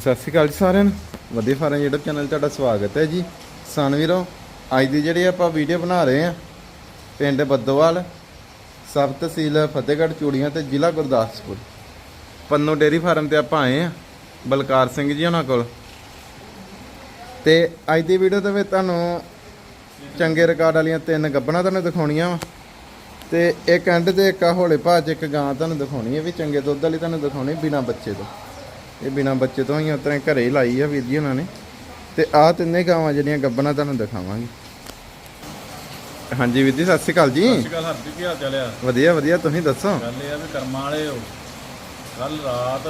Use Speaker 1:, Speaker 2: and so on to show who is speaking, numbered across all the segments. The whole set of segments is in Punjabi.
Speaker 1: ਸਤਿ ਸ਼੍ਰੀ ਅਕਾਲ ਜੀ ਸਾਰਿਆਂ ਨੂੰ। ਵਧੀਆ ਫਾਰਮ YouTube ਚੈਨਲ 'ਤੇ ਤੁਹਾਡਾ ਸਵਾਗਤ ਹੈ ਜੀ। ਸਨ ਵੀਰੋ ਅੱਜ ਦੀ ਜਿਹੜੀ ਆਪਾਂ ਵੀਡੀਓ ਬਣਾ ਰਹੇ ਆ ਪਿੰਡ ਬੱਦੋਵਾਲ, ਸਬ ਤਹਿਸੀਲ ਫਤਿਹਗੜ੍ਹ, ਚੂੜੀਆਂ ਤੇ ਜ਼ਿਲ੍ਹਾ ਗੁਰਦਾਸਪੁਰ। ਪੰਨੂ ਡੇਰੀ ਫਾਰਮ ਤੇ ਆਪਾਂ ਆਏ ਆ ਬਲਕਾਰ ਸਿੰਘ ਜੀ ਉਹਨਾਂ ਕੋਲ। ਤੇ ਅੱਜ ਦੀ ਵੀਡੀਓ ਦੇ ਵਿੱਚ ਤੁਹਾਨੂੰ ਚੰਗੇ ਰਿਕਾਰਡ ਵਾਲੀਆਂ ਤਿੰਨ ਗੱਬਣਾ ਤੁਹਾਨੂੰ ਦਿਖਾਉਣੀਆਂ ਵਾ। ਤੇ ਇੱਕ ਐਂਡ ਤੇ ਇੱਕ ਆ ਹੌਲੇ ਭਾਅ 'ਚ ਇੱਕ ਗਾਂ ਤੁਹਾਨੂੰ ਦਿਖਾਉਣੀ ਹੈ ਵੀ ਚੰਗੇ ਦੁੱਧ ਵਾਲੀ ਤੁਹਾਨੂੰ ਦਿਖਾਉਣੀ ਬਿਨਾ ਬੱਚੇ ਤੋਂ। ਇਹ ਬਿਨਾ ਬੱਚੇ ਤੋਂ ਹੀ ਉਤਰੇ ਘਰੇ ਹੀ ਲਾਈ ਆ ਵੀਰ ਜੀ ਉਹਨਾਂ ਨੇ। ਤੇ ਆਹ ਤਿੰਨੇ ਗਾਵਾਂ ਜਿਹੜੀਆਂ ਗੱਬਣਾ ਤੁਹਾਨੂੰ ਦਿਖਾਵਾਂਗੇ। ਹਾਂਜੀ ਵੀਰ ਜੀ ਸਤਿ ਸ਼੍ਰੀ ਅਕਾਲ ਜੀ।
Speaker 2: ਸਤਿ ਸ਼੍ਰੀ ਅਕਾਲ ਹਰਪ੍ਰੀਤ ਕੀ ਹਾਲ ਚਾਲ ਆ?
Speaker 1: ਵਧੀਆ ਵਧੀਆ ਤੁਸੀਂ ਦੱਸੋ?
Speaker 2: ਗੱਲ ਇਹ ਆ ਵੀ ਕਰਮਾਂ ਵਾਲੇ ਹੋ। ਕੱਲ ਰਾਤ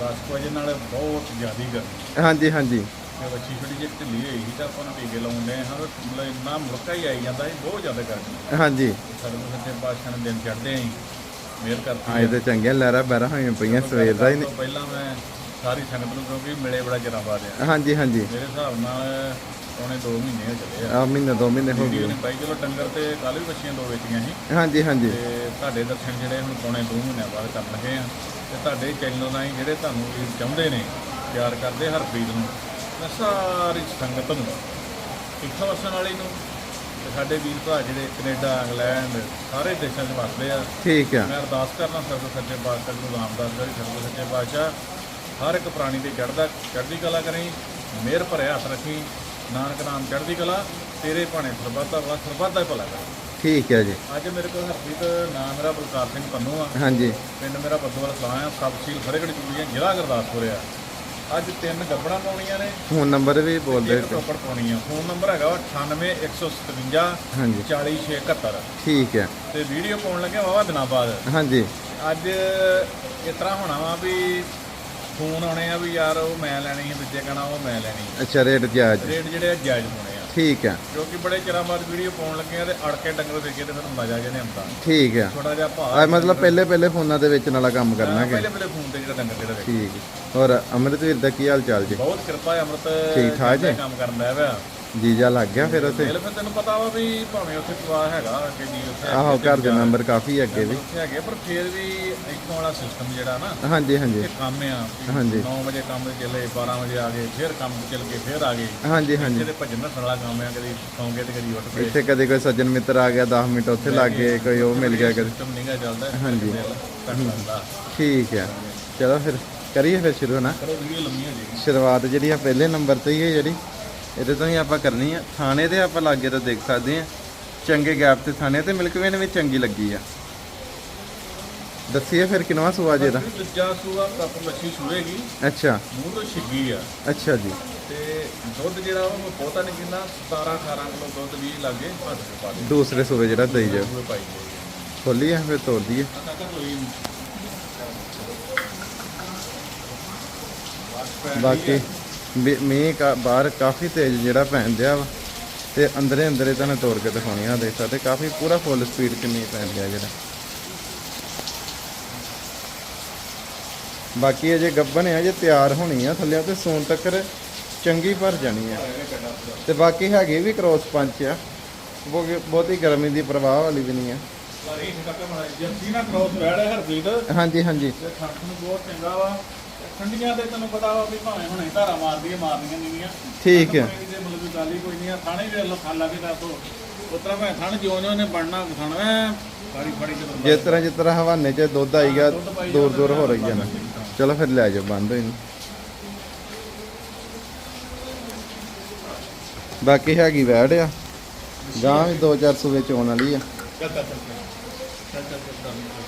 Speaker 2: 10 ਵਜੇ ਨਾਲ ਬਹੁਤ ਜ਼ਿਆਦੀ ਗਰਮੀ।
Speaker 1: ਹਾਂਜੀ ਹਾਂਜੀ।
Speaker 2: ਬੱਚੀ ਛੋਟੀ ਜਿਹੀ ਢਿੱਲੀ ਹੋਈ ਸੀ ਤਾਂ ਆਪਾਂ ਨੂੰ ਟੀਕੇ ਲਾਉਂਦੇ ਹਾਂ। ਮਤਲਬ ਇੰਨਾ ਮੁੜਕਾ ਹੀ ਆਈ ਜਾਂਦਾ ਸੀ ਬਹੁਤ ਜ਼ਿਆਦਾ ਗਰਮੀ।
Speaker 1: ਹਾਂਜੀ।
Speaker 2: ਨੂੰ ਸੱਚੇ ਪਾਤਸ਼ਾਹ ਨੇ ਦਿਨ ਚੜ੍ਹਦੇ ਆਂ ਮਿਹਰ ਕਰਤੀ
Speaker 1: ਅੱਜ ਤੇ ਚੰਗੀਆਂ ਲਹਿਰਾ ਬਹਿਰਾ ਹੋਈਆਂ ਪਈਆਂ ਸਵੇਰ ਦਾ ਹੀ
Speaker 2: ਤੋਂ ਪਹਿਲਾਂ ਮੈਂ ਸਾਰੀ ਸੰਗਤ ਨੂੰ ਕਿਉਂਕਿ ਮਿਲੇ ਬੜਾ ਚਿਰਾਂ ਬਾਅਦ ਆ
Speaker 1: ਹਾਂਜੀ ਹਾਂਜੀ।
Speaker 2: ਮੇਰੇ ਹਿਸਾਬ ਨਾਲ ਪੌਣੇ 2 ਮਹੀਨੇ ਹੋ ਚੱਲੇ ਆ।
Speaker 1: ਆ ਮਹੀਨੇ ਦੋ ਮਹੀਨੇ ਹੋ ਗਏ।
Speaker 2: ਨੇ ਪਾਈ ਚਲੋ ਡੰਗਰ ਤੇ ਕੱਲ ਵੀ ਬੱਚੀਆਂ ਦੋ ਵੇਚੀਆਂ ਸੀ।
Speaker 1: ਹਾਂਜੀ ਹਾਂਜੀ।
Speaker 2: ਤੇ ਤੁਹਾਡੇ ਦਰਸ਼ਨ ਜਿਹੜੇ ਹੁਣ ਪੌਣੇ 2 ਮਹੀਨਿਆਂ ਬਾਅਦ ਕਰਨ ਲੱਗੇ ਆ। ਤੇ ਤੁਹਾਡੇ ਚੈਨਲ ਰਾਹੀਂ ਜਿਹੜੇ ਤੁਹਾਨੂੰ ਵੀ ਚਾਹੁੰਦੇ ਨੇ ਪਿਆਰ ਕਰਦੇ ਹਰਪ੍ਰੀਤ ਨੂੰ ਮੈਂ ਸਾਰੀ ਸੰਗਤ ਨੂੰ ਇੱਥੋਂ ਵਸਣ ਵਾਲੀ ਨੂੰ ਤੇ ਸਾਡੇ ਵੀਰ ਭਰਾ ਜਿਹੜੇ ਕੈਨੇਡਾ ਇੰਗਲੈਂਡ ਸਾਰੇ ਦੇਸ਼ਾਂ 'ਚ ਵਸਦੇ ਆ।
Speaker 1: ਠੀਕ ਆ।
Speaker 2: ਮੈਂ ਅਰਦਾਸ ਕਰਨਾ ਸਰਬ ਸੱਚੇ ਪਾਤਸ਼ਾਹ ਨੂੰ ਰਾਮਦਾਸ ਜੀ ਸਰਬ ਸੱਚੇ ਪਾਤਸ਼ਾਹ ਹਰ ਇੱਕ ਪ੍ਰਾਣੀ ਤੇ ਚੜ੍ਹਦਾ ਚੜ੍ਹਦੀ ਕਲਾ ਕਰੀ ਮਿਹਰ ਭਰਿਆ ਹੱਥ ਰੱਖੀ ਨਾਨਕ ਨਾਮ ਚੜ੍ਹਦੀ ਕਲਾ ਤੇਰੇ ਭਾਣੇ ਸਰਬੱਤਾ ਵਾਲਾ ਸਰਬੱਤਾ ਭਲਾ ਕਰ।
Speaker 1: ਠੀਕ ਹੈ ਜੀ।
Speaker 2: ਅੱਜ ਮੇਰੇ ਕੋਲ ਹਰਪ੍ਰੀਤ ਨਾਮ ਮੇਰਾ ਬਲਕਾਰ ਸਿੰਘ ਪੰਨੂ ਆ।
Speaker 1: ਹਾਂਜੀ।
Speaker 2: ਪਿੰਡ ਮੇਰਾ ਬੱਦੋਵਾਲ ਕਲਾਂ ਆ ਤਹਿਸੀਲ ਫਰੇਗੜ ਚੂੜੀਆਂ ਜ਼ਿਲ੍ਹਾ ਗੁਰਦਾਸਪੁਰ ਆ। ਅੱਜ ਤਿੰਨ ਗੱਬੜਾਂ ਪਾਉਣੀਆਂ ਨੇ।
Speaker 1: ਫੋਨ ਨੰਬਰ ਵੀ ਬੋਲ ਦਿਓ
Speaker 2: ਇੱਕ ਪ੍ਰੋਪਰ ਪਾਉਣੀ ਆ ਫੋਨ ਨੰਬਰ ਹੈਗਾ ਵਾ 98157
Speaker 1: ਹਾਂਜੀ।
Speaker 2: 40671
Speaker 1: ਠੀਕ ਹੈ।
Speaker 2: ਤੇ ਵੀਡੀਓ ਪਾਉਣ ਲੱਗੇ ਵਾਵਾ ਦਿਨਾਂ ਬਾਅਦ।
Speaker 1: ਹਾਂਜੀ।
Speaker 2: ਅੱਜ ਇਸ ਤਰ੍ਹਾਂ ਹੋਣਾ ਵਾ ਵੀ ਫੋਨ ਆਉਣੇ ਆ ਵੀ ਯਾਰ ਉਹ ਮੈਂ ਲੈਣੀ ਹੈ ਦੂਜੇ ਕਹਣਾ ਉਹ ਮੈਂ ਲੈਣੀ
Speaker 1: ਅੱਛਾ ਰੇਟ ਜਾਇਜ਼।
Speaker 2: ਰੇਟ ਜਿਹੜੇ ਜਾਇਜ਼ ਹੋਣੇ।
Speaker 1: ਠੀਕ ਹੈ।
Speaker 2: ਕਿਉਂਕਿ ਬੜੇ ਚਿਰਾਂ ਬਾਅਦ ਵੀਡੀਓ ਪਾਉਣ ਲੱਗੇ ਆ ਤੇ ਅੜ ਕੇ ਡੰਗਰ ਵੇਖੇ ਤੇ ਫਿਰ ਮਜ਼ਾ ਜਿਹਾ ਨਹੀਂ ਆਉਂਦਾ
Speaker 1: ਠੀਕ ਹੈ।
Speaker 2: ਛੋਟਾ ਜਿਹਾ ਭਾਅ
Speaker 1: ਆ ਮਤਲਬ ਪਹਿਲੇ ਪਹਿਲੇ ਫੋਨਾਂ ਦੇ ਵਿੱਚ ਨਾਲਾ ਕੰਮ ਕਰਨਾ ਕਿ
Speaker 2: ਪਹਿਲੇ ਪਹਿਲੇ ਫੋਨ ਤੇ ਜਿਹੜਾ ਡੰਗਰ ਜਿਹੜਾ ਵੇਖੇ
Speaker 1: ਠੀਕ। ਹੋਰ ਅੰਮ੍ਰਿਤਵੀਰ ਦਾ ਕੀ ਹਾਲ ਚਾਲ ਜੀ?
Speaker 2: ਬਹੁਤ ਕਿਰਪਾ ਹੈ ਅੰਮ੍ਰਿਤ
Speaker 1: ਠੀਕ ਠਾਕ ਜੀ?
Speaker 2: ਕੰਮ ਕਰਨ ਦਾ ਵਾ
Speaker 1: ਜੀਜਾ ਲੱਗ ਗਿਆ ਫਿਰ ਉੱਥੇ।
Speaker 2: ਮੇਲ ਫਿਰ ਤੈਨੂੰ ਪਤਾ ਵਾ ਵੀ ਭਾਵੇਂ ਉੱਥੇ ਪਵਾ ਹੈਗਾ ਕਿ ਜੀ ਉੱਥੇ
Speaker 1: ਆਹੋ ਘਰ ਦੇ ਮੈਂਬਰ ਕਾਫੀ ਅੱਗੇ ਵੀ।
Speaker 2: ਉੱਥੇ ਹੈਗੇ ਪਰ ਫਿਰ ਵੀ ਇੱਥੋਂ ਵਾਲਾ ਸਿਸਟਮ ਜਿਹੜਾ ਨਾ
Speaker 1: ਹਾਂਜੀ ਹਾਂਜੀ।
Speaker 2: ਇਹ ਕੰਮ ਆ
Speaker 1: ਹਾਂਜੀ।
Speaker 2: 9 ਵਜੇ ਕੰਮ ਤੇ ਚੱਲੇ 12 ਵਜੇ ਆ ਗਏ ਫਿਰ ਕੰਮ ਤੇ ਚੱਲ ਕੇ ਫਿਰ ਆ ਗਏ।
Speaker 1: ਹਾਂਜੀ ਹਾਂਜੀ।
Speaker 2: ਜਿਹੜੇ ਭੱਜਣ ਨੱਸਣ ਵਾਲਾ ਕੰਮ ਆ ਕਦੀ ਸੌਂਗੇ ਤੇ ਕਦੀ ਉੱਠ ਪਏ।
Speaker 1: ਇੱਥੇ ਕਦੇ ਕੋਈ ਸੱਜਣ ਮਿੱਤਰ ਆ ਗਿਆ 10 ਮਿੰਟ ਉੱਥੇ ਲੱਗ ਗਏ ਕੋਈ ਉਹ ਮਿਲ ਗਿਆ ਕਦੇ।
Speaker 2: ਸਿਸਟਮ ਨਹੀਂਗਾ ਚੱਲਦਾ
Speaker 1: ਹਾਂਜੀ। ਠੀਕ ਹੈ ਚਲੋ ਫਿਰ ਕਰੀਏ ਫਿਰ ਸ਼ੁਰੂ ਨਾ
Speaker 2: ਕਰੋ ਵੀਡੀਓ ਲੰਮੀ ਹੋ ਜਾਏਗੀ।
Speaker 1: ਸ਼ੁਰੂਆਤ ਜਿਹੜੀ ਆ ਪਹਿਲੇ ਨੰਬਰ ਤੇ ਹੀ ਹੈ ਜਿਹੜੀ। ਇਹਦੇ ਤੋਂ ਹੀ ਆਪਾਂ ਕਰਨੀ ਆ। ਥਾਣੇ ਤੇ ਆਪਾਂ ਲਾਗੇ ਤੋਂ ਦੇਖ ਸਕਦੇ ਆ। ਚੰਗੇ ਗੈਪ ਤੇ ਥਾਣੇ ਤੇ ਮਿਲਕ ਵੇਨ ਵੀ ਚੰਗੀ ਲੱਗੀ ਆ। ਦੱਸੀਏ ਫਿਰ ਕਿਨਵਾ ਸੂਆ ਜੇ ਦਾ?
Speaker 2: ਦੂਜਾ ਸੂਆ ਕੱਪ ਮੱਛੀ ਸੂਏਗੀ
Speaker 1: ਅੱਛਾ।
Speaker 2: ਮੂੰਹ ਤੋਂ ਛਿੱਗੀ ਆ।
Speaker 1: ਅੱਛਾ ਜੀ।
Speaker 2: ਤੇ ਦੁੱਧ ਜਿਹੜਾ ਉਹ ਮੈਂ ਬਹੁਤਾ ਨਹੀਂ ਪੀਂਦਾ 17 18 ਕਿਲੋ ਦੁੱਧ ਵੀ ਲੱਗੇ ਪਾ ਦੇ।
Speaker 1: ਦੂਸਰੇ ਸੂਵੇ ਜਿਹੜਾ ਦਈ ਜਾ ਖੋਲੀ ਆ ਫਿਰ ਤੋੜ ਦਈਏ। ਬਾਕੀ ਮੀਂਹ ਕਾ ਬਾਹਰ ਕਾਫੀ ਤੇਜ਼ ਜਿਹੜਾ ਪੈਣ ਦਿਆ ਵਾ ਤੇ ਅੰਦਰੇ ਅੰਦਰੇ ਤੁਹਾਨੂੰ ਤੋੜ ਕੇ ਦਿਖਾਉਣੀ ਆ ਦੇਖ ਸਕਦੇ ਕਾਫੀ ਪੂਰਾ ਫੁੱਲ ਸਪੀਡ 'ਚ ਮੀਂਹ ਪੈਣ ਦਿਆ ਜਿਹੜਾ। ਬਾਕੀ ਅਜੇ ਗੱਬਨ ਆ ਜੇ ਤਿਆਰ ਹੋਣੀ ਆ ਥੱਲੇ ਤੇ ਸੂਨ ਤੱਕਰ ਚੰਗੀ ਭਰ ਜਾਣੀ ਆ। ਤੇ ਬਾਕੀ ਹੈਗੇ ਵੀ ਕ੍ਰੋਸ ਪੰਚ ਆ ਬਹੁ- ਬਹੁਤੀ ਗਰਮੀ ਦੀ ਪ੍ਰਵਾਹ ਵਾਲੀ ਵੀ ਨਹੀਂ ਆ। ਹਾਂਜੀ ਹਾਂਜੀ।
Speaker 2: ਬਹੁਤ ਚੰਗਾ ਵਾ। ਠੰਡੀਆਂ ਤੇ ਤੈਨੂੰ ਪਤਾ ਵਾ ਵੀ ਭਾਵੇਂ ਹੁਣੇ ਧਾਰਾ ਮਾਰਦੀ ਹੈ ਮਾਰਨੀਆਂ ਨਹੀਂ ਆ
Speaker 1: ਠੀਕ ਹੈ।
Speaker 2: ਦੇ ਮਤਲਬ ਗੱਲ ਹੀ ਕੋਈ ਨਹੀਂ ਆ। ਥਾਣੇ ਵੀ ਅੱਲਾ ਖਾ ਲਾ ਕੇ ਦੱਸੋ ਉਤਰਾ ਮੈਂ ਥਣ ਜਿਉਂ ਜਿਉਂ ਨੇ ਬਣਨਾ ਖਾਣਾ ਸਾਰੀ ਫੜੀ ਬੰਦਾ
Speaker 1: ਜਿਸ ਤਰ੍ਹਾਂ ਜਿਸ ਤਰ੍ਹਾਂ ਹਵਾਨੇ 'ਚ ਦੁੱਧ ਆਈਗਾ ਦੂਰ ਦੂਰ ਹੋ ਰਹੀ ਜਾਣਾ ਚਲੋ ਫਿਰ ਲੈ ਜਾਓ ਬੰਦ ਹੋਈ ਨੂੰ। ਬਾਕੀ ਹੈਗੀ ਵੈੜ ਆ। ਗਾਂ ਵੀ 2-400 ਵਿੱਚ ਆਉਣ ਵਾਲੀ ਆ।
Speaker 2: ਚੱਲ ਚੱਲ। ਚੱਲ ਚੱਲ ਚੱਲ ਚੱਲ ਚੱਲ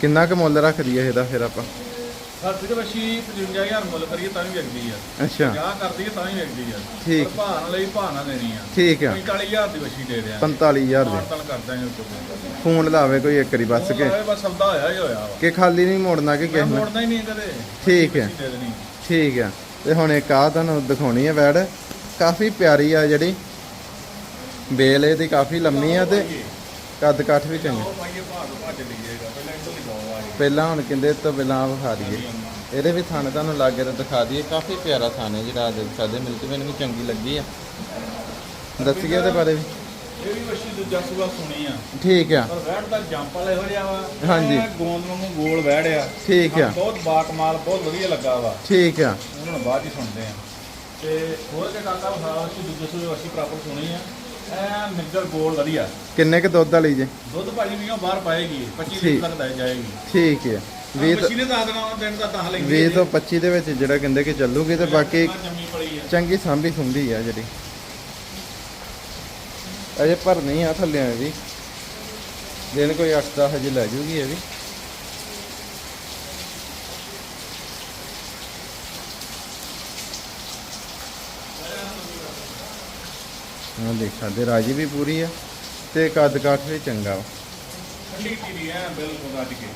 Speaker 1: ਕਿੰਨਾ ਕੁ ਮੁੱਲ ਰੱਖ ਦਈਏ ਇਹਦਾ ਫਿਰ ਆਪਾਂ?
Speaker 2: ਸਰ ਫਿਰ ਵਸ਼ੀ 55000 ਮੁੱਲ ਕਰੀਏ ਤਾਂ ਵੀ ਵਿਕਦੀ ਆ।
Speaker 1: ਅੱਛਾ।
Speaker 2: ਜਾਂ ਕਰਦੀ ਹੈ ਤਾਂ ਵੀ ਵਿਕਦੀ ਆ।
Speaker 1: ਠੀਕ।
Speaker 2: ਪਰ ਭਾਅ ਲਈ ਨਾ ਦੇਣੀ ਆ।
Speaker 1: ਠੀਕ ਆ।
Speaker 2: 45000 ਦੀ ਵਸ਼ੀ ਦੇ ਦਿਆਂ
Speaker 1: 45000 ਦੇ।
Speaker 2: ਮਾਰਤਲ ਕਰ ਦਾਂਗੇ ਉੱਪਰ
Speaker 1: ਫੋਨ ਲਾਵੇ ਕੋਈ ਇੱਕ ਵਾਰੀ ਬਸ ਕੇ।
Speaker 2: ਬਸ ਸੌਦਾ ਹੋਇਆ ਹੀ ਹੋਇਆ ਵਾ।
Speaker 1: ਕਿ ਖਾਲੀ ਨਹੀਂ ਮੋੜਨਾ ਕਿ ਕਿਸੇ ਨੇ
Speaker 2: ਮੋੜਦਾ ਹੀ ਨਹੀਂ ਕਦੇ।
Speaker 1: ਠੀਕ ਹੈ
Speaker 2: ਦੇ ਦੇਣੀ।
Speaker 1: ਠੀਕ ਆ। ਤੇ ਹੁਣ ਇੱਕ ਆ ਤੁਹਾਨੂੰ ਦਿਖਾਉਣੀ ਹੈ ਵੈੜ। ਕਾਫੀ ਪਿਆਰੀ ਆ ਜਿਹੜੀ। ਬੇਲ ਇਹਦੀ ਕਾਫੀ ਲੰਮੀ ਆ ਤੇ ਕੱਦ ਕਾਠ ਵੀ ਚੰਗਾ।
Speaker 2: ਉਹ ਪਾਈਏ ਭਾਅ ਤੋਂ ਭੱਜ ਲਈਏਗਾ ਪਹਿਲਾਂ ਹੀ ਆ
Speaker 1: ਹੁਣ ਕਹਿੰਦੇ ਤੋਂ ਪਹਿਲਾਂ ਵਿਖਾ ਦਈਏ ਇਹਦੇ ਵੀ ਥਾਣੇ ਤੁਹਾਨੂੰ ਲਾਗੇ ਤੋਂ ਦਿਖਾ ਦਈਏ ਕਾਫੀ ਪਿਆਰਾ ਥਾਣੇ ਜਿਹੜਾ ਦੇਖ ਸਕਦੇ ਮਿਲਕ ਵੇਨ ਵੀ ਚੰਗੀ ਲੱਗੀ ਆ। ਦੱਸੀਏ ਉਹਦੇ ਬਾਰੇ ਵੀ।
Speaker 2: ਇਹ ਵੀ ਵਸ਼ੀ ਦੂਜਾ ਸੂਆ ਸੁਣੀ ਆ।
Speaker 1: ਠੀਕ ਆ।
Speaker 2: ਪਰ ਵੈੜ ਦਾ ਜੰਪ ਵਾਲੇ ਹੋ ਰਿਹਾ ਵਾ।
Speaker 1: ਹਾਂਜੀ।
Speaker 2: ਐਨ ਗੋਂਦ ਵਾਂਗੂ ਗੋਲ ਵੈੜ ਆ।
Speaker 1: ਠੀਕ ਆ।
Speaker 2: ਬਹੁਤ ਬਾਕਮਾਲ ਬਹੁਤ ਵਧੀਆ ਲੱਗਾ ਵਾ।
Speaker 1: ਠੀਕ ਆ।
Speaker 2: ਉਹਨਾਂ ਨੂੰ ਬਾਅਦ ਹੀ ਸੁਣਦੇ ਆ। ਤੇ ਹੋਰ ਕੇ ਕਾਕਾ ਵਿਖਾ ਵਸ਼ੀ ਦੂਜੇ ਸੂਏ ਵਸ਼ੀ ਪ੍ਰਾਪਰ ਸੁਣੀ ਆ। ਐ ਨਿੱਗਰ ਗੋਲ ਵਧੀਆ।
Speaker 1: ਕਿੰਨੇ ਕ ਦੁੱਧ ਵਾਲੀ ਜੇ?
Speaker 2: ਦੁੱਧ ਭਾਜੀ ਵੀ ਬਾਹਰ ਪਾਏਗੀ 25
Speaker 1: ਠੀਕ।
Speaker 2: ਲੀਟਰ ਤੱਕ ਲੈ ਜਾਏਗੀ।
Speaker 1: ਠੀਕ 20 ਤੋਂ
Speaker 2: ਮਸ਼ੀਨ ਉਹ ਦਿਨ ਦਾ ਦਹ ਲੈਂਦੀ
Speaker 1: 20 ਤੋਂ 25 ਦੇ ਵਿੱਚ ਜਿਹੜਾ ਕਹਿੰਦੇ ਕਿ ਚੱਲੂਗੀ ਤੇ ਬਾਕੀ ਚੰਗੀ ਸਾਂਭੀ ਸੁੰਭੀ ਆ ਜਿਹੜੀ। ਅਜੇ ਪਰ ਨਹੀਂ ਆ ਥੱਲੇ ਆ ਵੀ। ਦਿਨ ਕੋਈ 8-10 ਹਜੇ ਲੈ ਜੂਗੀ ਇਹ ਵੀ। ਹਾਂ ਦੇਖ ਸਕਦੇ ਰਾਜੀ ਵੀ ਪੂਰੀ ਆ ਤੇ ਕੱਦ ਕਾਠ ਵੀ ਚੰਗਾ ਵਾ।
Speaker 2: ਠੰਡੀ ਧੀਰੀ ਐ ਬਿਲਕੁਲ ਰੱਜ ਕੇ।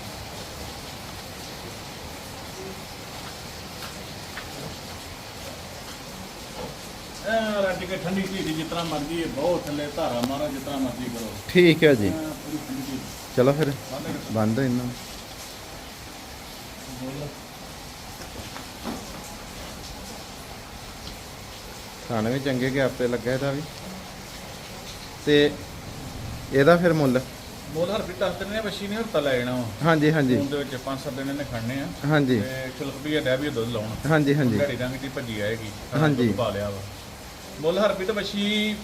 Speaker 2: ਐ ਰੱਜ ਕੇ ਠੰਡੀ ਧੀਰੀ ਜਿਤਨਾ ਮਰਜ਼ੀ ਹੈ ਬਹੁਤ ਥੱਲੇ ਧਾਰਾ ਮਾਰੋ ਜਿਤਨਾ ਮਰਜ਼ੀ ਕਰੋ।
Speaker 1: ਠੀਕ ਹੈ ਜੀ।
Speaker 2: ਐਂ ਪੂਰੀ ਠੰਡੀ ਧੀਰੀ।
Speaker 1: ਚਲੋ ਫਿਰ
Speaker 2: ਬੰਦ
Speaker 1: ਇਹਨਾਂ। ਖਾਣੇ ਵੀ ਚੰਗੇ ਕਿ ਆਪੇ ਲੱਗਾ ਇਹਦਾ ਵੀ। ਤੇ ਇਹਦਾ ਫਿਰ ਮੁੱਲ?
Speaker 2: ਮੁੱਲ ਹਰ ਵੀ ਦੱਸ ਦਿੰਦੇ ਨੇ ਬੱਚੀ ਨੇ ਹਰਤਾ ਲੈ ਜਾਣਾ ਵਾ।
Speaker 1: ਹਾਂਜੀ ਹਾਂਜੀ।
Speaker 2: ਫੋਨ ਦੇ ਵਿੱਚ 5-7 ਦਿਨ ਇਹਨੇ ਖੜਨੇ ਆ।
Speaker 1: ਹਾਂਜੀ।
Speaker 2: ਤੇ ਚਲਕ ਵੀ ਡੈ ਵੀ ਦੁੱਧ ਲਾਉਣ।
Speaker 1: ਹਾਂਜੀ ਹਾਂਜੀ।
Speaker 2: ਘੜੀ ਰੰਗ ਦੀ ਭੱਜੀ ਆਏਗੀ।
Speaker 1: ਹਾਂਜੀ।
Speaker 2: ਪਾ ਲਿਆ ਵਾ। ਮੁੱਲ ਹਰ ਵੀ ਤਾਂ ਬੱਚੀ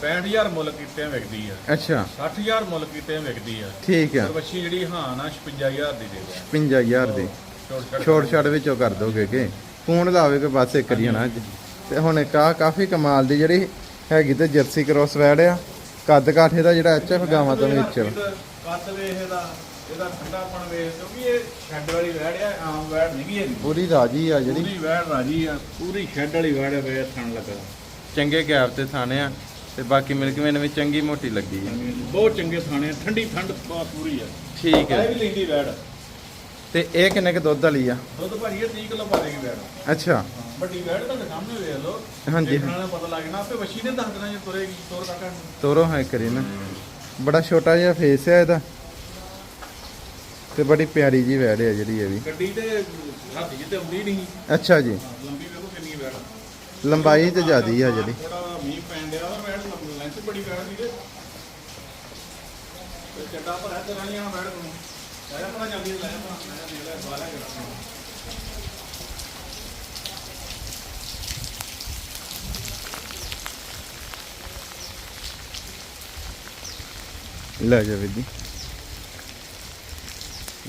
Speaker 2: 65000 ਮੁੱਲ ਕੀਤੇ ਵਿਕਦੀ ਆ।
Speaker 1: ਅੱਛਾ।
Speaker 2: 60000 ਮੁੱਲ ਕੀਤੇ ਵਿਕਦੀ ਆ।
Speaker 1: ਠੀਕ ਆ।
Speaker 2: ਬੱਚੀ ਜਿਹੜੀ ਹਾਂ ਨਾ 56000 ਦੀ ਦੇ ਦਿਆ
Speaker 1: 55000 ਦੀ।
Speaker 2: ਛੜ
Speaker 1: ਛੋੜ ਵਿੱਚੋਂ ਕਰ ਦੋਗੇ ਕਿ ਫੋਨ ਲਾਵੇ ਕੋਈ ਬਸ ਇੱਕ ਹੀ ਅੱਜ ਤੇ ਹੁਣ ਕਾ ਕਾਫੀ ਕਮਾਲ ਦੀ ਜਿਹੜੀ ਹੈਗੀ ਤੇ ਜਰਸੀ ਕ੍ਰੋਸ ਵੈੜ ਆ। ਕੱਦ ਕਾਠੇ ਦਾ ਜਿਹੜਾ ਐਚਐਫ ਗਾਵਾਂ ਤੋਂ ਵਿੱਚ।
Speaker 2: ਕੱਦ ਵੇਖ ਇਹਦਾ ਇਹਦਾ ਠੰਡਾਪਣ ਵੇਖ ਕਿਉਂਕਿ ਇਹ ਸ਼ੈੱਡ ਵਾਲੀ ਵੈੜ ਆ ਆਮ ਵੈੜ ਨਹੀਂ ਗਈ ਇਹਦੀ।
Speaker 1: ਪੂਰੀ ਰਾਜੀ ਆ ਜਿਹੜੀ।
Speaker 2: ਪੂਰੀ ਵੈੜ ਰਾਜੀ ਆ ਪੂਰੀ ਸ਼ੈੱਡ ਵਾਲੀ ਵੈੜ ਵੇ ਥਣ ਲੱਗਾ।
Speaker 1: ਚੰਗੇ ਗੈਪ ਤੇ ਥਾਣੇ ਆ ਤੇ ਬਾਕੀ ਮਿਲਕ ਮੈਨ ਵੀ ਚੰਗੀ ਮੋਟੀ ਲੱਗੀ
Speaker 2: ਬਹੁਤ ਚੰਗੇ ਥਾਣੇ ਆ, ਠੰਡੀ ਠੰਡ ਬਹੁਤ ਪੂਰੀ ਆ।
Speaker 1: ਠੀਕ
Speaker 2: ਇਹ
Speaker 1: ਹੈ
Speaker 2: ਵੀ ਲੈਂਦੀ ਵੈੜ।
Speaker 1: ਤੇ ਇਹ ਕਿੰਨੇ ਕ ਦੁੱਧ ਵਾਲੀ ਆ?
Speaker 2: ਦੁੱਧ ਭਾਰੀ ਇਹ 30 ਕਿਲੋ ਪਾ ਦੇਗੀ ਵੈੜ
Speaker 1: ਅੱਛਾ।
Speaker 2: ਵੱਡੀ ਵੈੜ ਤੁਹਾਡੇ ਸਾਹਮਣੇ ਵੇਖ ਲਓ।
Speaker 1: ਹਾਂਜੀ।
Speaker 2: ਦੇਖਣ ਵਾਲਿਆਂ ਨੂੰ ਪਤਾ ਲੱਗ ਜਾਣਾ ਆਪੇ ਵਸ਼ੀ ਨੇ ਦੱਸ ਦੇਣਾ ਜੇ ਤੁਰੇਗੀ ਤੋਰ ਕਾਕਾ।
Speaker 1: ਤੋਰੋ ਹੈ ਕਰੀ ਨਾ। ਬੜਾ ਛੋਟਾ ਜਿਹਾ ਫੇਸ ਹੈ ਇਹਦਾ। ਤੇ ਬੜੀ ਪਿਆਰੀ ਜੀ ਵੈੜ ਹੈ ਜਿਹੜੀ ਇਹ ਵੀ।
Speaker 2: ਗੱਡੀ ਤੇ ਹੱਥ ਜਿੱਤੇ ਆਉਂਦੀ ਨਹੀਂ।
Speaker 1: ਅੱਛਾ ਜੀ।
Speaker 2: ਲੰਬੀ ਵੇਖੋ ਕਿੰਨੀ ਵੈੜ
Speaker 1: ਲੰਬਾਈ ਤੇ ਜ਼ਿਆਦੀ ਆ ਜਿਹੜੀ।
Speaker 2: ਥੋੜਾ ਮੀਂਹ ਪੈਣ ਡਿਆ ਔਰ ਵੈੜ ਲੈਂਥ ਬੜੀ ਵੈੜ ਦੀ ਤੇ ਤੇ ਚੱਡਾ ਭਰਾ ਤੇ ਰਾਣੀਆਂ ਵੈੜ ਨੂੰ। ਸਾਰਾ ਆਪਣਾ ਜਲਦੀ ਲੈ ਆਪਣਾ ਮੈਂ ਦੇ ਲੈ ਸਵਾਲਾ ਕਰ
Speaker 1: ਲੈ ਜਾ ਵੀਰ ਜੀ।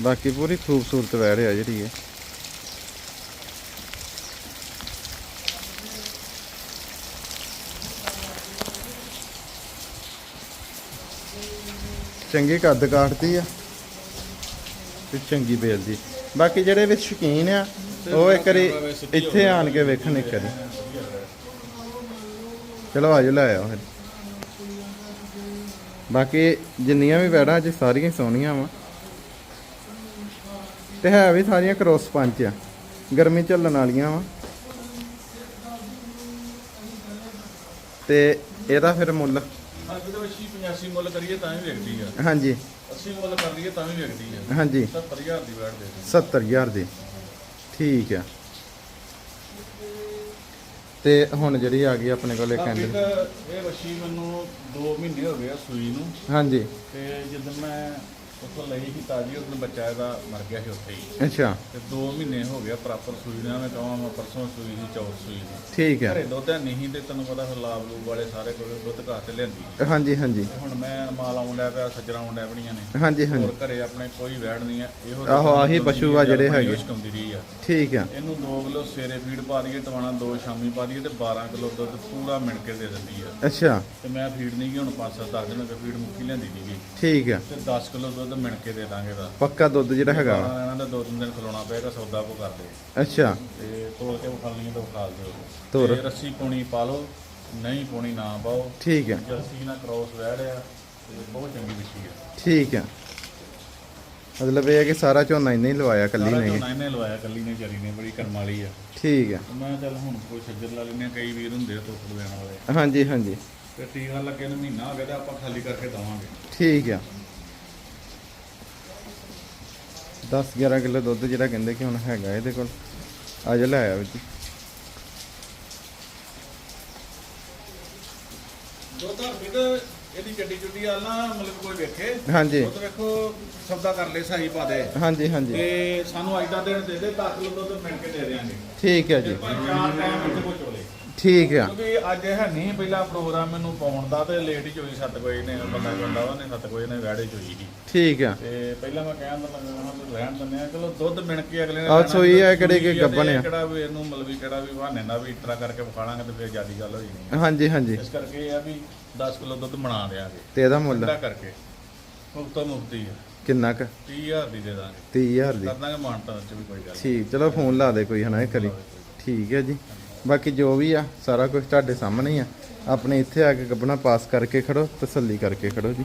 Speaker 1: ਬਾਕੀ ਪੂਰੀ ਖੂਬਸੂਰਤ ਵੈੜ ਆ ਜਿਹੜੀ ਹੈ ਚੰਗੀ ਕੱਦ ਕਾਟਦੀ ਆ। ਤੇ ਚੰਗੀ ਬੇਲਦੀ ਬਾਕੀ ਜਿਹੜੇ ਵਿੱਚ ਸ਼ੌਕੀਨ ਆ ਉਹ ਇੱਕ ਵਾਰੀ ਇੱਥੇ ਆਣ ਕੇ ਵੇਖਣ ਇੱਕ ਵਾਰੀ। ਚਲੋ ਆਜੋ ਲੈ ਆਓ ਫਿਰ। ਬਾਕੀ ਜਿੰਨੀਆਂ ਵੀ ਵੈੜਾਂ ਅੱਜ ਸਾਰੀਆਂ ਹੀ ਸੋਹਣੀਆਂ ਵਾ। ਤੇ ਹੈ ਵੀ ਸਾਰੀਆਂ ਕ੍ਰੋਸ ਪੰਚ ਆ। ਗਰਮੀ ਝੱਲਣ ਵਾਲੀਆਂ ਵਾ। ਤੇ ਇਹਦਾ ਫਿਰ ਮੁੱਲ।
Speaker 2: ਹਾਂ ਜਦੋਂ 80 85 ਮੁੱਲ ਕਰੀਏ ਤਾਂ ਵੀ ਵਿਕਦੀ ਆ।
Speaker 1: ਹਾਂਜੀ।
Speaker 2: 80 ਮੁੱਲ ਕਰ ਲਈਏ ਤਾਂ ਵੀ ਵਿਕਦੀ ਆ
Speaker 1: ਹਾਂਜੀ।
Speaker 2: 70000 ਦੀ ਵੈੜ ਦੇ ਦੇ
Speaker 1: 70000 ਦੀ। ਠੀਕ ਆ ਤੇ ਹੁਣ ਜਿਹੜੀ ਆ ਗਈ ਆਪਣੇ ਕੋਲ ਇੱਕ ਹੈਂਡਲ
Speaker 2: ਇਹ ਵਸ਼ੀ ਮੈਨੂੰ 2 ਮਹੀਨੇ ਹੋ ਗਏ ਆ ਸੂਈ ਨੂੰ।
Speaker 1: ਹਾਂਜੀ।
Speaker 2: ਤੇ ਜਦੋਂ ਮੈਂ ਉੱਥੋਂ ਲਈ ਸੀ ਤਾਜੀ ਉਸ ਬੱਚਾ ਇਹਦਾ ਮਰ ਗਿਆ ਸੀ ਉੱਥੇ ਹੀ।
Speaker 1: ਅੱਛਾ।
Speaker 2: ਤੇ 2 ਮਹੀਨੇ ਹੋ ਗਿਆ ਪ੍ਰਾਪਰ ਸੂਈ ਨਾ ਮੈਂ ਕਹਾਂ ਮੈਂ ਪਰਸੋਂ ਸੂਈ ਸੀ ਚੌਥ ਸੂਈ ਸੀ।
Speaker 1: ਠੀਕ
Speaker 2: ਘਰੇ ਦੁੱਧ ਹੈ ਨਹੀਂ ਤੇ ਤੈਨੂੰ ਪਤਾ ਫਿਰ ਲਾਭ ਲੂਬ ਵਾਲੇ ਸਾਰੇ ਕੋਲ ਦੁੱਧ ਘਰ ਤੇ ਲਿਆਂਦੀ
Speaker 1: ਹਾਂਜੀ ਹਾਂਜੀ।
Speaker 2: ਤੇ ਹੁਣ ਮੈਂ ਮਾਲ ਆਉਣ ਪਿਆ ਆਉਣ ਪਣੀਆਂ ਨੇ।
Speaker 1: ਹਾਂਜੀ ਹਾਂਜੀ।
Speaker 2: ਹੋਰ ਘਰੇ ਆਪਣੇ ਕੋਈ ਵੈੜ ਨਹੀਂ ਆ ਇਹੋ
Speaker 1: ਆਹੋ, ਆਹੀ ਪਸ਼ੂ ਆ ਜਿਹੜੇ ਹੈਗੇ।
Speaker 2: ਛਕਾਉਂਦੀ ਰਹੀ ਆ।
Speaker 1: ਠੀਕ ਆ।
Speaker 2: ਇਹਨੂੰ 2 ਕਿਲੋ ਸਵੇਰੇ ਫੀਡ ਪਾ ਦਈਏ ਟਵਾਣਾ 2 ਸ਼ਾਮੀ ਪਾ ਦਈਏ ਤੇ 12 ਕਿਲੋ ਦੁੱਧ ਪੂਰਾ ਮਿਣ ਕੇ ਦੇ ਦਿੰਦੀ ਆ।
Speaker 1: ਅੱਛਾ।
Speaker 2: ਤੇ ਮੈਂ ਫੀਡ ਨਹੀਂ ਗਈ ਹੁਣ 5-7 10 ਦਿਨ ਹੋ ਗਏ ਫੀਡ ਮੁੱਕੀ ਲਿਆਂਦੀ ਸੀਗੀ।
Speaker 1: ਠੀਕ ਆ।
Speaker 2: ਤੇ 10 ਕਿਲੋ ਦੁੱਧ ਮਿਣ ਕੇ ਦੇ ਦਾਂਗੇ ਦਾ
Speaker 1: ਪੱਕਾ ਦੁੱਧ ਜਿਹੜਾ ਹੈਗਾ।
Speaker 2: ਇਹਨਾਂ ਦਾ ਦੋ ਤਿੰਨ ਦਿਨ ਖਲੋਣਾ ਪਏਗਾ ਸੌਦਾ ਕੋ ਕਰਦੇ।
Speaker 1: ਅੱਛਾ।
Speaker 2: ਤੇ ਤੋਲ ਕੇ ਵਿਖਾਲੀਆਂ ਤਾਂ ਵਿਖਾਲ ਦਿਓ।
Speaker 1: ਤੋਰ।
Speaker 2: ਤੇ ਰੱਸੀ ਪਾਉਣੀ ਪਾ ਲਓ ਨਹੀਂ ਪਾਉਣੀ ਨਾ ਪਾਓ।
Speaker 1: ਠੀਕ ਆ।
Speaker 2: ਜਲਸੀ ਨਾਲ ਕ੍ਰੋਸ ਤੇ ਬਹੁਤ ਚੰਗੀ ਵਿਛੀ ਹੈ
Speaker 1: ਠੀਕ ਆ। ਮਤਲਬ ਇਹ ਹੈ ਕਿ ਸਾਰਾ ਝੋਨਾ ਇੰਨੇ ਹੀ ਲਵਾਇਆ ਕੱਲੀ
Speaker 2: ਸਾਰਾ
Speaker 1: ਨੇ
Speaker 2: ਝੋਨਾ ਇਹਨੇ ਲਵਾਇਆ ਕੱਲੀ ਨੇ ਚਰੀ ਨੇ ਬੜੀ ਕਰਮ ਵਾਲੀ ਆ।
Speaker 1: ਠੀਕ ਆ।
Speaker 2: ਤੇ ਮੈਂ ਚੱਲ ਹੁਣ ਕੋਈ ਛੱਜਰ ਲਾ ਲੈਨੇ ਕਈ ਵੀਰ ਹੁੰਦੇ ਆ ਤੋੜ ਦੇਣ ਵਾਲੇ।
Speaker 1: ਹਾਂਜੀ ਹਾਂਜੀ।
Speaker 2: ਤੇ ਟੀਕਾ ਲੱਗੇ ਨੂੰ ਮਹੀਨਾ ਹੋ ਗਿਆ ਤੇ ਆਪਾਂ ਖਾਲੀ ਕਰਕੇ ਦਵਾਂਗੇ।
Speaker 1: ਠੀਕ ਆ। 10 11 ਕਿਲੋ ਦੁੱਧ ਜਿਹੜਾ ਕਹਿੰਦੇ ਕਿ ਹੁਣ ਹੈਗਾ ਇਹਦੇ ਕੋਲ। ਅੱਜ ਲੈ ਆਇਆ ਵਿੱਚ।
Speaker 2: ਨਾ ਮਤਲਬ ਕੋਈ ਵੇਖੇ
Speaker 1: ਹਾਂਜੀ।
Speaker 2: ਉਹ ਤਾਂ ਵੇਖੋ ਸੌਦਾ ਕਰ ਲੈ ਸਹੀ ਪਾ ਦੇ।
Speaker 1: ਹਾਂਜੀ ਹਾਂਜੀ।
Speaker 2: ਤੇ ਸਾਨੂੰ ਅੱਜ ਦਾ ਦਿਨ ਦੇ ਦੇ 10 ਕਿਲੋ ਦੁੱਧ ਮਿਲ ਕੇ ਦੇ ਦੇਾਂਗੇ
Speaker 1: ਠੀਕ ਹੈ ਜੀ।
Speaker 2: ਚਾਰ ਟਾਈਮ ਇੱਥੇ ਕੋ ਚੋਲੇ।
Speaker 1: ਠੀਕ ਆ।
Speaker 2: ਕਿਉਂਕਿ ਅੱਜ ਹੈ ਨਹੀਂ ਪਹਿਲਾ ਪ੍ਰੋਗਰਾਮ ਮੈਨੂੰ ਪਾਉਣ ਦਾ ਤੇ ਲੇਟ ਹੀ ਹੋਈ 7 ਵਜੇ ਨੇ ਬੰਦਾ ਬੰਦਾ ਵਾ ਨੇ 7 ਵਜੇ ਨੇ ਵੈੜੇ ਚ ਹੋਈ ਸੀ
Speaker 1: ਠੀਕ ਆ।
Speaker 2: ਤੇ ਪਹਿਲਾਂ ਮੈਂ ਕਹਿਣ ਦਾ ਲੱਗਾ ਹਾਂ ਰਹਿਣ ਦਿੰਦੇ ਆ। ਚਲੋ ਦੁੱਧ ਮਿਣ ਕੇ ਅਗਲੇ ਨੇ ਲੈਣਾ
Speaker 1: ਸੂਈ ਆ, ਕਿਹੜੇ ਕਿ
Speaker 2: ਤੇ
Speaker 1: ਆ।
Speaker 2: ਕਿਹੜਾ ਵੀ ਇਹਨੂੰ ਮਤਲਬ ਵੀ ਕਿਹੜਾ ਵੀ ਬਹਾਨੇ ਨਾਲ ਵੀ ਇਤਰਾ ਕਰਕੇ ਵਿਖਾਲਾਂਗੇ ਤੇ ਫਿਰ ਜਿਆਦੀ ਗੱਲ ਹੋ ਜਾਣੀ
Speaker 1: ਹਾਂਜੀ ਹਾਂਜੀ।
Speaker 2: ਇਸ ਕਰਕੇ ਇਹ ਆ ਵੀ 10 ਕਿਲੋ ਦੁੱਧ ਬਣਾ ਦਿਆਂਗੇ।
Speaker 1: ਤੇ ਇਹਦਾ ਮੁੱਲ?
Speaker 2: ਠੰਡਾ ਕਰਕੇ। ਮੁਫਤ ਮੁਫਤੀ ਆ।
Speaker 1: ਕਿੰਨਾ ਕ?
Speaker 2: 30000 ਦੀ ਦੇ ਦਾਂਗੇ।
Speaker 1: 30000 ਦੀ।
Speaker 2: ਕਰ ਦਾਂਗੇ ਮਾਨਤਾ ਚ ਵੀ ਕੋਈ ਗੱਲ।
Speaker 1: ਠੀਕ ਚਲੋ ਫੋਨ ਲਾ ਦੇ ਕੋਈ ਹਨਾ ਇਹ ਕਰੀ ਠੀਕ ਹੈ ਜੀ। ਬਾਕੀ ਜੋ ਵੀ ਆ, ਸਾਰਾ ਕੁਝ ਤੁਹਾਡੇ ਸਾਹਮਣੇ ਹੀ ਆ। ਆਪਣੇ ਇੱਥੇ ਆ ਕੇ ਗੱਬਣਾ ਪਾਸ ਕਰਕੇ ਖੜੋ ਤਸੱਲੀ ਕਰਕੇ ਖੜੋ ਜੀ।